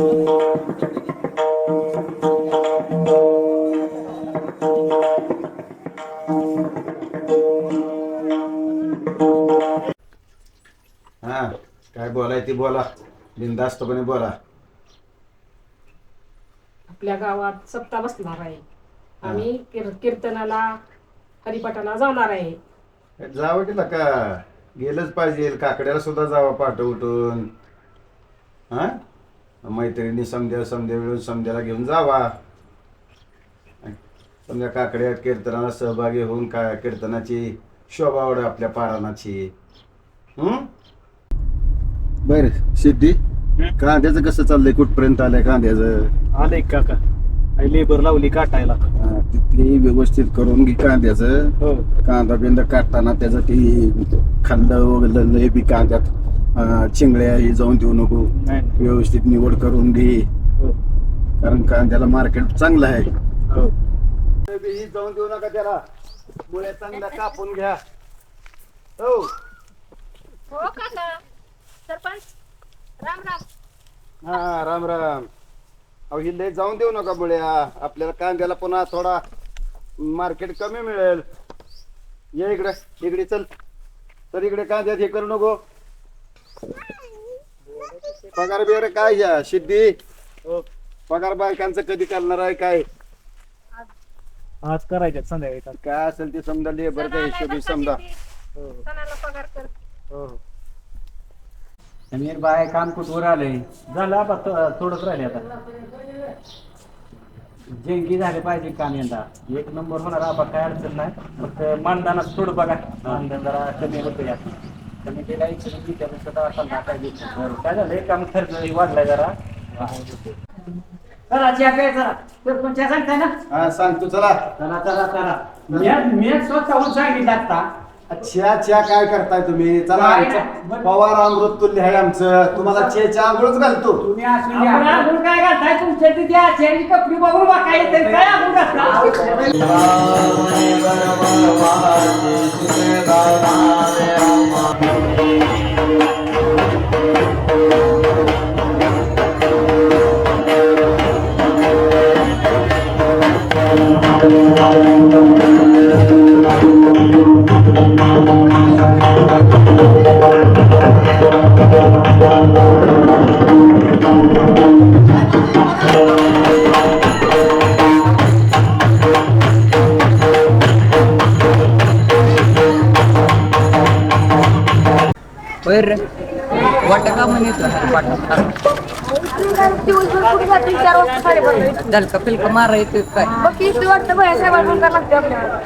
हा काय बोलाय ती बोला. बिनधास्तपणे बोला. आपल्या गावात सप्ताह बसणार आहे. आम्ही कीर- कीर्तनाला हरिपाठाला जाणार आहे. जावं की का? गेलंच पाहिजे. काकड्याला सुद्धा जावं पाठ उठून. हा? मैत्रिणी समध्या समध्या मिळून समध्याला घेऊन जावा. समजा काकड्यात कीर्तनाला सहभागी होऊन काय कीर्तनाची शोभा आवड आपल्या पाराणाची हम्म बर सिद्धी कांद्याचं कसं चाललंय? कुठपर्यंत आलंय कांद्याचं? आले काका. लेबर लावली काटायला. हा, ते ते व्यवस्थित करून घे कांद्याचं. हो. कांदा बिंदा काढताना त्याचं ते खाल्लं वगैरे लय बी कांद्यात अं, चिंगड्या हे जाऊन देऊ नको. नाही. व्यवस्थित निवड करून घे. हो. कारण कांद्याला मार्केट चांगलं आहे. हो. बी जाऊन देऊ नका त्याला. मुळे चांगल्या कापून घ्या. हो. हो काका. सरपंच राम राम. हा राम राम. अहो ही लय जाऊन देऊ नका मुळ्या. आपल्याला कांद्याला पुन्हा थोडा मार्केट कमी मिळेल. ये इकडे. इकडे चल. तर इकडे कांद्यात हे करू नको. पगार बिगार काय घ्या सिद्धी हो. पगार बायकांचं कधी करणार आहे काय? आज करायच्यात संध्याकाळी. काय असेल ते समजा लेबरच्या हिशोबी समजा. हो. सणाला पगार कर. हो समीर बाय काम कुठवर आलंय? झालं आता थो- थोडंच राहिले आता. जेंगी झाले पाहिजे काम यंदा. एक नंबर होणार आबा काय अडचण नाही. फक्त मानदानात थोडं बघा. मानधन जरा कमी होतं या तर नाका घेतलं. बरं, काय झालं? काम खर्च वाढलाय जरा. चला चहा सरपंच चहा सांगताय ना? हा सांगतो चला. चला चला चला. मी मी स्वतःहून सांगितलं आता. अच्छा च्या काय करताय तुम्ही? चला काय आमचं. पवार अमृत तुल्य आहे आमचं. तुम्हाला चेच्या आंघोळच घालतो. तुम्ही द्या. आंघोळ काय घालताय? तुमच्या तिथे चेहरी कपडी बघून बा काय येते काय आंघोळ घालता? बर वाटत का म्हणे दिवसभर कुठे जाते चार वाजता पिलका मारा काय किती वाटतं भया लागते आपल्याला.